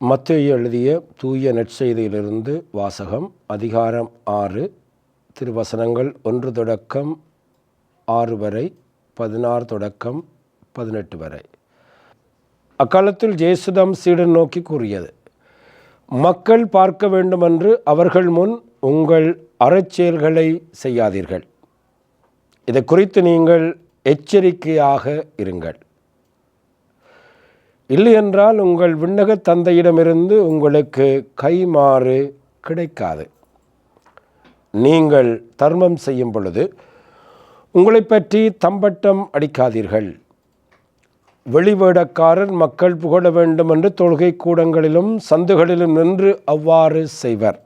மத்திய எழுதிய தூய நற்செய்தியிலிருந்து வாசகம் அதிகாரம் ஆறு திருவசனங்கள் ஒன்று தொடக்கம் ஆறு வரை பதினாறு தொடக்கம் பதினெட்டு வரை. அக்காலத்தில் ஜேசுதம் சீடன் நோக்கி கூறியது மக்கள் பார்க்க வேண்டுமென்று அவர்கள் முன் உங்கள் அறச்செயல்களை செய்யாதீர்கள். இதை குறித்து நீங்கள் எச்சரிக்கையாக இருங்கள். இல்லையென்றால் உங்கள் விண்ணக தந்தையிடமிருந்து உங்களுக்கு கைமாறு கிடைக்காது. நீங்கள் தர்மம் செய்யும் பொழுது உங்களை பற்றி தம்பட்டம் அடிக்காதீர்கள். வெளிவேடக்காரர் மக்கள் புகழ வேண்டும் என்று தொழுகை கூடங்களிலும் சந்துகளிலும் நின்று அவ்வாறு செய்வர்.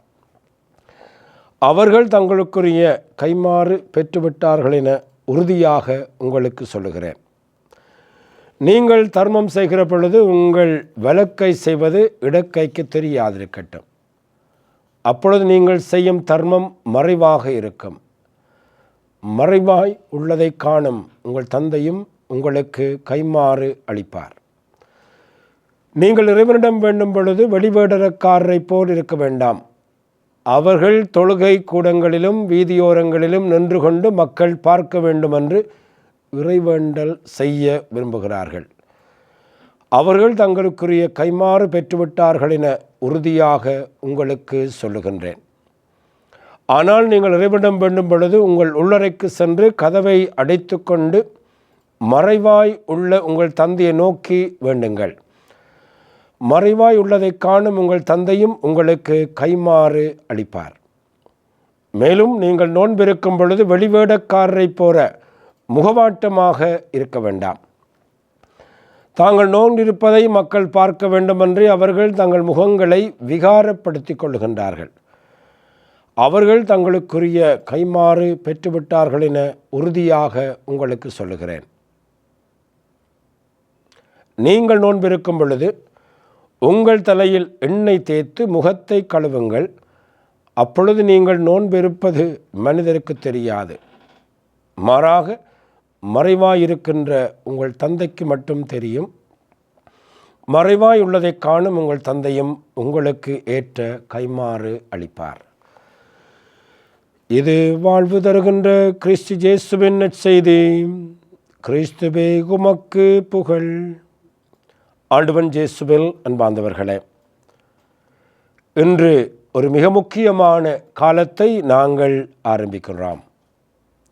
அவர்கள் தங்களுக்குரிய கைமாறு பெற்றுவிட்டார்கள் என உறுதியாக உங்களுக்கு சொல்லுகிறேன். நீங்கள் தர்மம் செய்கிற பொழுது உங்கள் விளக்கை செய்வது இடக்கைக்கு தெரியாதிருக்கட்டும். அப்பொழுது நீங்கள் செய்யும் தர்மம் மறைவாக இருக்கும். மறைவாய் உள்ளதை காணும் உங்கள் தந்தையும் உங்களுக்கு கைமாறு அளிப்பார். நீங்கள் இறைவனிடம் வேண்டும் பொழுது வெளிவேடரக்காரரை போல் இருக்க வேண்டாம். அவர்கள் தொழுகை கூடங்களிலும் வீதியோரங்களிலும் நின்று கொண்டு மக்கள் பார்க்க வேண்டுமென்று இறைவேண்டல் செய்ய விரும்புகிறார்கள். அவர்கள் தங்களுக்குரிய கைமாறு பெற்றுவிட்டார்கள் என உறுதியாக உங்களுக்கு சொல்லுகின்றேன். ஆனால் நீங்கள் இறைவிடம் வேண்டும் பொழுது உங்கள் உள்ளறைக்கு சென்று கதவை அடைத்து கொண்டு மறைவாய் உள்ள உங்கள் தந்தையை நோக்கி வேண்டுங்கள். மறைவாய் உள்ளதை காணும் உங்கள் தந்தையும் உங்களுக்கு கைமாறு அளிப்பார். மேலும் நீங்கள் நோன்பிருக்கும் பொழுது வெளிவேடக்காரரைப் போற முகவாட்டமாக இருக்க வேண்டாம். தாங்கள் நோண்டிருப்பதை மக்கள் பார்க்க வேண்டுமென்றே அவர்கள் தங்கள் முகங்களை விகாரப்படுத்தி கொள்ளுகின்றார்கள். அவர்கள் தங்களுக்குரிய கைமாறு பெற்றுவிட்டார்கள் என உறுதியாக உங்களுக்கு சொல்லுகிறேன். நீங்கள் நோன்பிருக்கும் பொழுது உங்கள் தலையில் எண்ணெய் தேய்த்து முகத்தை கழுவுங்கள். அப்பொழுது நீங்கள் நோன்பிருப்பது மனிதருக்கு தெரியாது. மாறாக மறைவாயிருக்கின்ற உங்கள் தந்தைக்கு மட்டும் தெரியும். மறைவாய் உள்ளதை காணும் உங்கள் தந்தையும் உங்களுக்கு ஏற்ற கைமாறு அளிப்பார். இது வாழ்வு தருகின்ற கிறிஸ்து ஜேசுவின் நற்செய்தி. கிறிஸ்துவே குமக்கு புகழ். ஆண்டுவன் ஜேசுவில் அன்பார்ந்தவர்களே இன்று ஒரு மிக முக்கியமான காலத்தை நாங்கள் ஆரம்பிக்கிறோம்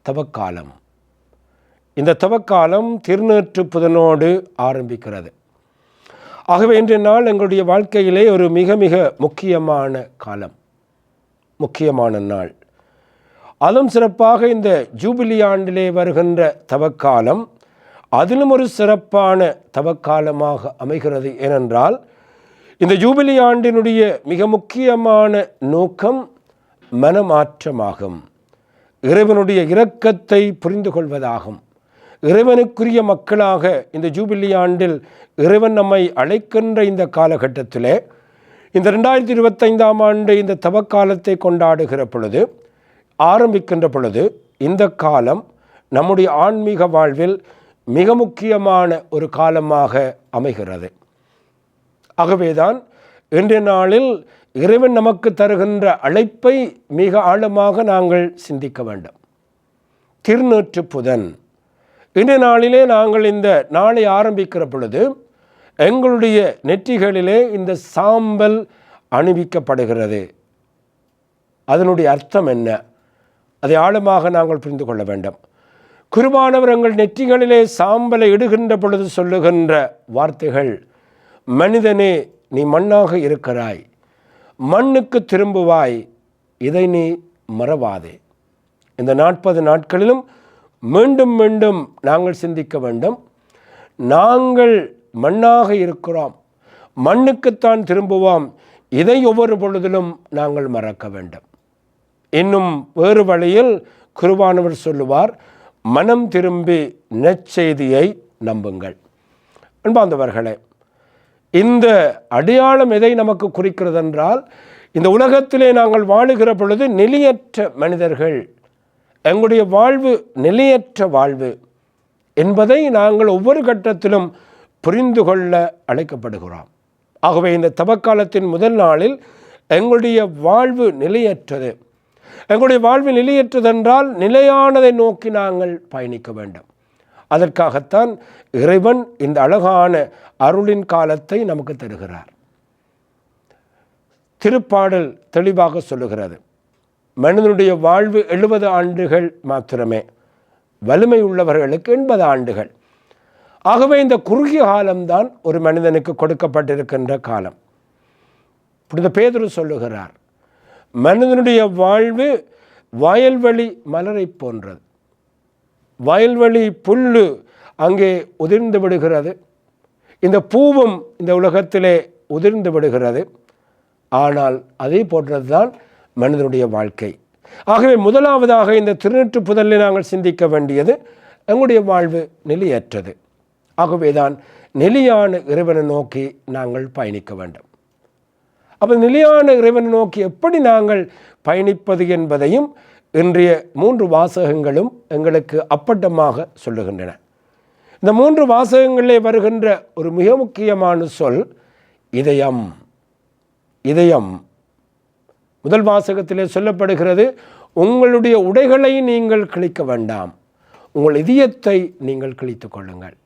தவக்காலம். இந்த தவக்காலம் திருநேற்று புதனோடு ஆரம்பிக்கிறது. ஆகவே இன்றைய நாள் எங்களுடைய வாழ்க்கையிலே ஒரு மிக மிக முக்கியமான காலம் முக்கியமான நாள். அதுவும் சிறப்பாக இந்த ஜூபிலி ஆண்டிலே வருகின்ற தவக்காலம் அதிலும் ஒரு சிறப்பான தவக்காலமாக அமைகிறது. ஏனென்றால் இந்த ஜூபிலி ஆண்டினுடைய மிக முக்கியமான நோக்கம் மனமாற்றமாகும் இறைவனுடைய இரக்கத்தை புரிந்து கொள்வதாகும். இறைவனுக்குரிய மக்களாக இந்த ஜூபிலி ஆண்டில் இறைவன் நம்மை அழைக்கின்ற இந்த காலகட்டத்தில் இந்த ரெண்டாயிரத்தி இருபத்தைந்தாம் ஆண்டு இந்த தவக்காலத்தை கொண்டாடுகிற பொழுது ஆரம்பிக்கின்ற பொழுது இந்த காலம் நம்முடைய ஆன்மீக வாழ்வில் மிக முக்கியமான ஒரு காலமாக அமைகிறது. ஆகவேதான் இன்றைய நாளில் இறைவன் நமக்கு தருகின்ற அழைப்பை மிக ஆழமாக நாங்கள் சிந்திக்க வேண்டும். திருநூற்று புதன். இன்றைய நாளிலே நாங்கள் இந்த நாளை ஆரம்பிக்கிற பொழுது எங்களுடைய நெற்றிகளிலே இந்த சாம்பல் அணிவிக்கப்படுகிறது. அதனுடைய அர்த்தம் என்ன? அதை ஆழமாக நாங்கள் புரிந்து கொள்ள வேண்டும். குருவானவர் எங்கள் நெற்றிகளிலே சாம்பலை இடுகின்ற பொழுது சொல்லுகின்ற வார்த்தைகள் மனிதனே நீ மண்ணாக இருக்கிறாய். மண்ணுக்கு திரும்புவாய். இதை நீ மறவாதே. இந்த நாற்பது நாட்களிலும் மீண்டும் மீண்டும் நாங்கள் சிந்திக்க வேண்டும். நாங்கள் மண்ணாக இருக்கிறோம். மண்ணுக்குத்தான் திரும்புவோம். இதை ஒவ்வொரு பொழுதிலும் நாங்கள் மறக்க வேண்டும். இன்னும் வேறு வழியில் குருவானவர் சொல்லுவார் மனம் திரும்பி நெச்செய்தியை நம்புங்கள். அன்பாந்தவர்களே இந்த அடையாளம் எதை நமக்கு குறிக்கிறது என்றால் இந்த உலகத்திலே நாங்கள் வாழுகிற பொழுது நிலையற்ற மனிதர்கள் எங்களுடைய வாழ்வு நிலையற்ற வாழ்வு என்பதை நாங்கள் ஒவ்வொரு கட்டத்திலும் புரிந்து கொள்ள அழைக்கப்படுகிறோம். ஆகவே இந்த தவக்காலத்தின் முதல் நாளில் எங்களுடைய வாழ்வு நிலையற்றது. எங்களுடைய வாழ்வு நிலையற்றதென்றால் நிலையானதை நோக்கி நாங்கள் பயணிக்க வேண்டும். அதற்காகத்தான் இறைவன் இந்த அழகான அருளின் காலத்தை நமக்கு தருகிறார். திருப்பாடல் தெளிவாக சொல்லுகிறது. மனிதனுடைய வாழ்வு எழுபது ஆண்டுகள் மாத்திரமே. வலிமை உள்ளவர்களுக்கு எண்பது ஆண்டுகள். ஆகவே இந்த குறுகிய காலம்தான் ஒரு மனிதனுக்கு கொடுக்கப்பட்டிருக்கின்ற காலம். புனித பேதுரு சொல்லுகிறார் மனிதனுடைய வாழ்வு வயல்வெளி மலரை போன்றது. வயல்வெளி புல்லு அங்கே உதிர்ந்து விடுகிறது. இந்த பூவும் இந்த உலகத்திலே உதிர்ந்து விடுகிறது. ஆனால் அதே போன்றது தான் மனிதனுடைய வாழ்க்கை. ஆகவே முதலாவதாக இந்த திருநெற்று புதலில் நாங்கள் சிந்திக்க வேண்டியது எங்களுடைய வாழ்வு நிலையற்றது. ஆகவேதான் நிலையான இறைவனை நோக்கி நாங்கள் பயணிக்க வேண்டும். அப்போ நிலையான இறைவனை நோக்கி எப்படி நாங்கள் பயணிப்பது என்பதையும் இன்றைய மூன்று வாசகங்களும் எங்களுக்கு அப்பட்டமாக சொல்லுகின்றன. இந்த மூன்று வாசகங்களிலே வருகின்ற ஒரு மிக முக்கியமான சொல் இதயம். இதயம். முதல் வாசகத்திலே சொல்லப்படுகிறது உங்களுடைய உடைகளை நீங்கள் கிழிக்க வேண்டாம். உங்கள் இதயத்தை நீங்கள் கிழித்து கொள்ளுங்கள்.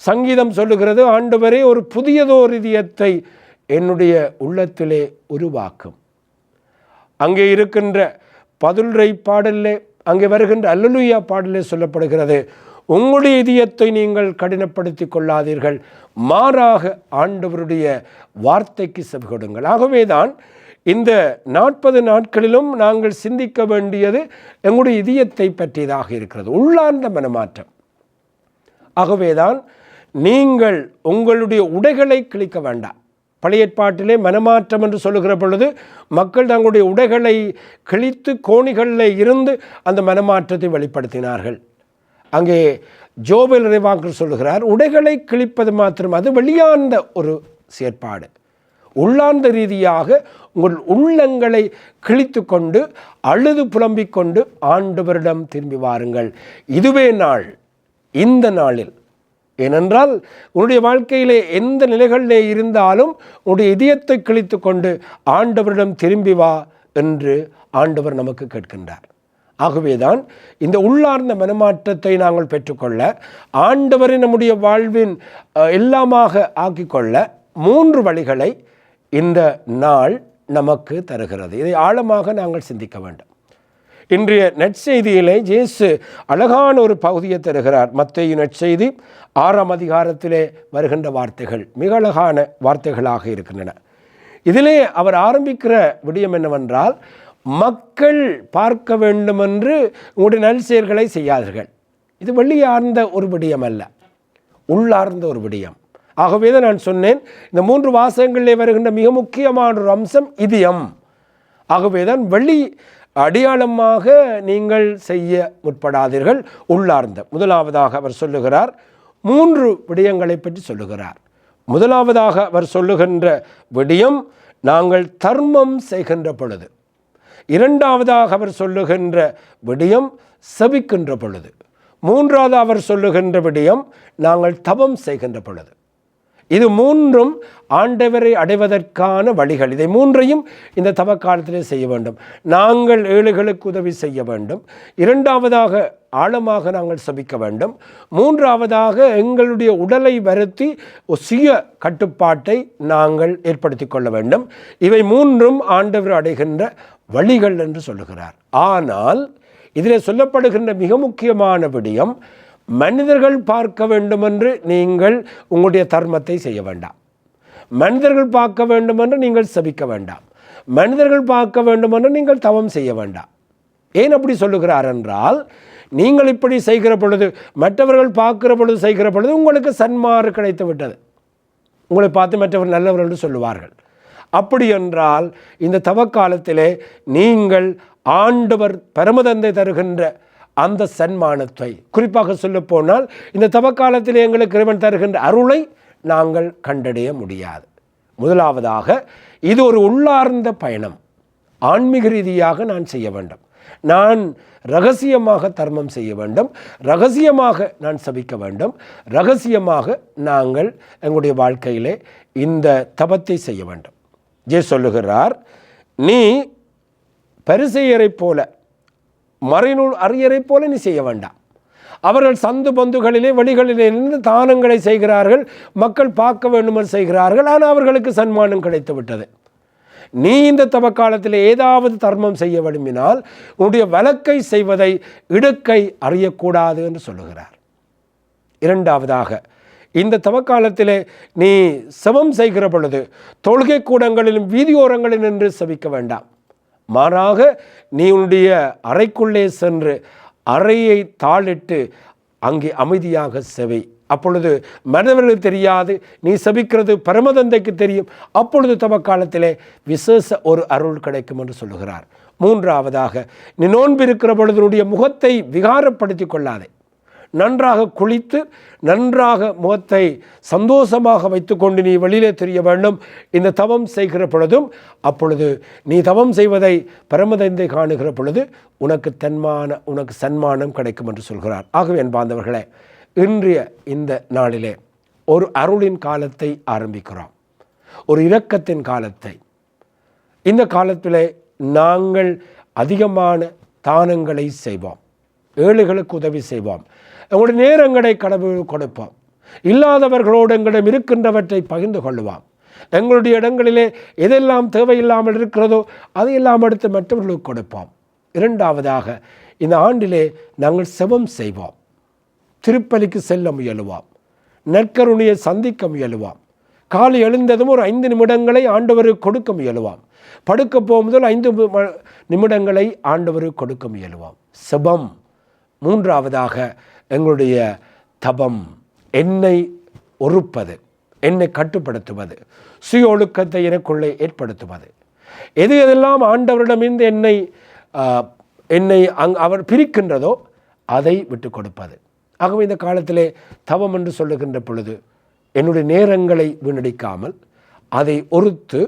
சங்கீதம் சொல்லுகிறது ஆண்டவரே ஒரு புதியதோர் இதயத்தை என்னுடைய உள்ளத்திலே உருவாக்கும். அங்கே இருக்கின்ற பதிலுரை பாடலே அங்கே வருகின்ற அல்லலுயா பாடலே சொல்லப்படுகிறது உங்களுடைய இதயத்தை நீங்கள் கடினப்படுத்தி கொள்ளாதீர்கள். மாறாக ஆண்டவருடைய வார்த்தைக்கு செவிகொடுங்கள் ஆகவேதான் இந்த நாற்பது நாட்களிலும் நாங்கள் சிந்திக்க வேண்டியது எங்களுடைய இதயத்தை பற்றியதாக இருக்கிறது. உள்ளார்ந்த மனமாற்றம். ஆகவேதான் நீங்கள் உங்களுடைய உடைகளை கிழிக்க வேண்டாம். பழைய ஏற்பாட்டிலே மனமாற்றம் என்று சொல்லுகிற பொழுது மக்கள் தங்களுடைய உடைகளை கிழித்து கோணிகளில் இருந்து அந்த மனமாற்றத்தை வெளிப்படுத்தினார்கள். அங்கே ஜோபல் இறைவாக்கர் சொல்லுகிறார் உடைகளை கிழிப்பது மாத்திரம் அது வெளியார்ந்த ஒரு செயற்பாடு. உள்ளார்ந்த ரீதியாக உங்கள் உள்ளங்களை கிழித்து கொண்டு அழுது புலம்பிக் கொண்டு ஆண்டவரிடம் திரும்பி வாருங்கள். இதுவே நாள். இந்த நாளில். ஏனென்றால் உன்னுடைய வாழ்க்கையிலே எந்த நிலைகளிலே இருந்தாலும் உன்னுடைய இதயத்தை கிழித்து கொண்டு ஆண்டவரிடம் திரும்பி வா என்று ஆண்டவர் நமக்கு கேட்கின்றார். ஆகவேதான் இந்த உள்ளார்ந்த மனமாற்றத்தை நாங்கள் பெற்றுக்கொள்ள ஆண்டவரை நம்முடைய வாழ்வின் எல்லாமாக ஆக்கிக்கொள்ள மூன்று வழிகளை இந்த நாள் நமக்கு தருகிறது. இதை ஆழமாக நாங்கள் சிந்திக்க வேண்டும். இன்றைய நற்செய்தியிலே ஜேசு அழகான ஒரு பகுதியை தருகிறார். மத்தேயு நற்செய்தி ஆறாம் அதிகாரத்திலே வருகின்ற வார்த்தைகள் மிக அழகான வார்த்தைகளாக இருக்கின்றன. இதிலே அவர் ஆரம்பிக்கிற விடயம் என்னவென்றால் மக்கள் பார்க்க வேண்டுமென்று உங்களுடைய நல்செயல்களை செய்யாதீர்கள். இது வெளியார்ந்த ஒரு விடயம் அல்ல உள்ளார்ந்த ஒரு விடயம். ஆகவே தான் நான் சொன்னேன் இந்த மூன்று வாசகங்களிலே வருகின்ற மிக முக்கியமான ஒரு அம்சம் இதயம். ஆகவே தான் வெளி அடையாளமாக நீங்கள் செய்ய முற்படாதீர்கள் உள்ளார்ந்த. முதலாவதாக அவர் சொல்லுகிறார் மூன்று விடயங்களை பற்றி சொல்லுகிறார். முதலாவதாக அவர் சொல்லுகின்ற விடயம் நாங்கள் தர்மம் செய்கின்ற பொழுது. இரண்டாவதாக அவர் சொல்லுகின்ற விடயம் செபிக்கின்ற பொழுது. மூன்றாவது அவர் சொல்லுகின்ற விடயம் நாங்கள் தபம் செய்கின்ற பொழுது. இது மூன்றும் ஆண்டவரை அடைவதற்கான வழிகள். இதை மூன்றையும் இந்த தவக்காலத்திலே செய்ய வேண்டும். நாங்கள் ஏழுகளுக்கு உதவி செய்ய வேண்டும். இரண்டாவதாக ஆழமாக நாங்கள் சபிக்க வேண்டும். மூன்றாவதாக எங்களுடைய உடலை வருத்தி ஒரு சுய கட்டுப்பாட்டை நாங்கள் ஏற்படுத்தி கொள்ள வேண்டும். இவை மூன்றும் ஆண்டவர் அடைகின்ற வழிகள் என்று சொல்லுகிறார். ஆனால் இதில் சொல்லப்படுகின்ற மிக முக்கியமான விடயம் மனிதர்கள் பார்க்க வேண்டுமென்று நீங்கள் உங்களுடைய தர்மத்தை செய்ய வேண்டாம். மனிதர்கள் பார்க்க வேண்டுமென்று நீங்கள் சபிக்க வேண்டாம். மனிதர்கள் பார்க்க வேண்டுமென்று நீங்கள் தவம் செய்ய வேண்டாம். ஏன் அப்படி சொல்லுகிறார் என்றால் நீங்கள் இப்படி செய்கிற பொழுது மற்றவர்கள் பார்க்கிற பொழுது செய்கிற பொழுது உங்களுக்கு சன்மாறு கிடைத்து விட்டது. உங்களை பார்த்து மற்றவர் நல்லவர் என்று சொல்லுவார்கள். அப்படி என்றால் இந்த தவக்காலத்திலே நீங்கள் ஆண்டவர் பரமதந்தை தருகின்ற அந்த சன்மானத்தை. குறிப்பாக சொல்லப் போனால் இந்த தவக்காலத்தில் எங்களுக்கு இறைவன் தருகின்ற அருளை நாங்கள் கண்டடைய முடியாது. முதலாவதாக இது ஒரு உள்ளார்ந்த பயணம். ஆன்மீக ரீதியாக நான் செய்ய வேண்டும். நான் ரகசியமாக தர்மம் செய்ய வேண்டும். ரகசியமாக நான் சபிக்க வேண்டும். ரகசியமாக நாங்கள் எங்களுடைய வாழ்க்கையிலே இந்த தபத்தை செய்ய வேண்டும். ஜே சொல்லுகிறார் நீ பரிசெயரை போல மறைநூல் அறியரைப் போல நீ செய்ய வேண்டாம். அவர்கள் சந்து பந்துகளிலே வழிகளிலே இருந்து தானங்களை செய்கிறார்கள் மக்கள் பார்க்க வேண்டுமென்று செய்கிறார்கள் ஆனால் அவர்களுக்கு சன்மானம் கிடைத்து விட்டது நீ இந்த தவக்காலத்தில் ஏதாவது தர்மம் செய்ய விரும்பினால் உன்னுடைய வழக்கை செய்வதை இடுக்கை அறியக்கூடாது என்று சொல்லுகிறார். இரண்டாவதாக இந்த தவக்காலத்திலே நீ செவம் செய்கிற பொழுது தொழுகை கூடங்களிலும் வீதியோரங்களில் நின்று செவிக்க வேண்டாம். மாறாக நீ உன்னுடைய அறைக்குள்ளே சென்று அறையை தாளிட்டு அங்கே அமைதியாக செவை. அப்பொழுது மனிதர்களுக்கு தெரியாது நீ சபிக்கிறது பரமதந்தைக்கு தெரியும். அப்பொழுது தவக்காலத்திலே விசேஷ ஒரு அருள் கிடைக்கும் என்று சொல்லுகிறார். மூன்றாவதாக நீ நோன்பிருக்கிற பொழுது உன்னுடைய முகத்தை விகாரப்படுத்தி கொள்ளாதே. நன்றாக குளித்து நன்றாக முகத்தை சந்தோஷமாக வைத்துக்கொண்டு நீ வெளியிலே தெரிய வேண்டும். இந்த தவம் செய்கிற பொழுதும் அப்பொழுது நீ தவம் செய்வதை பரமதந்தை காணுகிற பொழுது உனக்கு தன்மான உனக்கு சன்மானம் கிடைக்கும் என்று சொல்கிறார். ஆகவே என் பாந்தவர்களே இன்றைய இந்த நாளிலே ஒரு அருளின் காலத்தை ஆரம்பிக்கிறோம். ஒரு இரக்கத்தின் காலத்தை. இந்த காலத்திலே நாங்கள் அதிகமான தானங்களை செய்வோம். ஏழைகளுக்கு உதவி செய்வோம் எங்களுடைய நேரங்களை கடவுள் கொடுப்போம் இல்லாதவர்களோடு எங்களிடம் இருக்கின்றவற்றை பகிர்ந்து கொள்ளுவோம் எங்களுடைய இடங்களிலே எதெல்லாம் தேவையில்லாமல் இருக்கிறதோ அதையெல்லாம் எடுத்து மற்றவர்களுக்கு கொடுப்போம் இரண்டாவதாக இந்த ஆண்டிலே நாங்கள் செவம் செய்வோம். திருப்பலிக்கு செல்ல முயலுவோம். நற்கருணையை சந்திக்க முயலுவோம். காலை எழுந்ததும் ஒரு ஐந்து நிமிடங்களை ஆண்டவருக்கு கொடுக்க முயலுவோம். படுக்க போகும்போது ஐந்து நிமிடங்களை ஆண்டவருக்கு கொடுக்க முயலுவோம். செபம். மூன்றாவதாக எங்களுடைய தபம் என்னை ஒறுப்பது என்னை கட்டுப்படுத்துவது சுய ஒழுக்கத்தை எனக்குள்ளே ஏற்படுத்துவது. எது எதெல்லாம் ஆண்டவரிடமிருந்து என்னை என்னை அங் அவர் பிரிக்கின்றதோ அதை விட்டு கொடுப்பது. ஆகவே இந்த காலத்திலே தவம் என்று சொல்லுகின்ற பொழுது என்னுடைய நேரங்களை வீணடிக்காமல் அதை ஒருத்து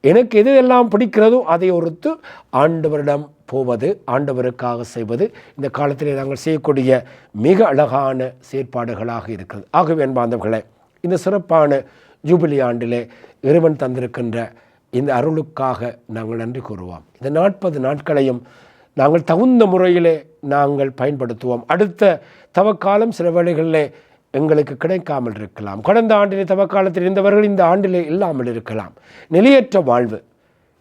எனக்கு எது எல்லாம் பிடிக்கிறதோ அதை ஒருத்து ஆண்டவரிடம் போவது ஆண்டவருக்காக செய்வது. இந்த காலத்திலே நாங்கள் செய்யக்கூடிய மிக அழகான செயற்பாடுகளாக இருக்கிறது. ஆகவே அன்பார்ந்தவர்களே இந்த சிறப்பான ஜூபிலி ஆண்டிலே இறைவன் தந்திருக்கின்ற இந்த அருளுக்காக நாங்கள் நன்றி கூறுவோம். இந்த நாற்பது நாட்களையும் நாங்கள் தகுந்த முறையிலே நாங்கள் பயன்படுத்துவோம். அடுத்த தவக்காலம் சில வேளைகளிலே எங்களுக்கு கிடைக்காமல் இருக்கலாம். கடந்த ஆண்டிலே தவக்காலத்தில் இருந்தவர்கள் இந்த ஆண்டிலே இல்லாமல் இருக்கலாம். நிலையற்ற வாழ்வு.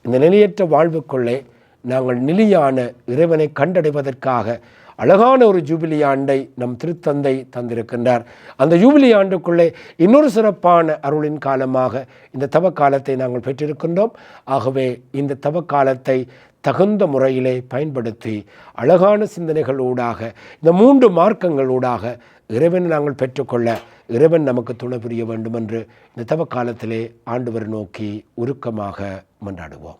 இந்த நிலையற்ற வாழ்வுக்குள்ளே நாங்கள் நிலையான இறைவனை கண்டடைவதற்காக அழகான ஒரு ஜூபிலி ஆண்டை நம் திருத்தந்தை தந்திருக்கின்றார். அந்த ஜூபிலி ஆண்டுக்குள்ளே இன்னொரு சிறப்பான அருளின் காலமாக இந்த தவக்காலத்தை நாங்கள் பெற்றிருக்கின்றோம். ஆகவே இந்த தவக்காலத்தை தகுந்த முறையிலே பயன்படுத்தி அழகான சிந்தனைகளூடாக இந்த மூன்று மார்க்கங்களூடாக இறைவனை நாங்கள் பெற்றுக்கொள்ள இறைவன் நமக்கு துணை புரிய வேண்டும் என்று இந்த தவக்காலத்திலே ஆண்டவர் நோக்கி உருக்கமாக மன்றாடுவோம்.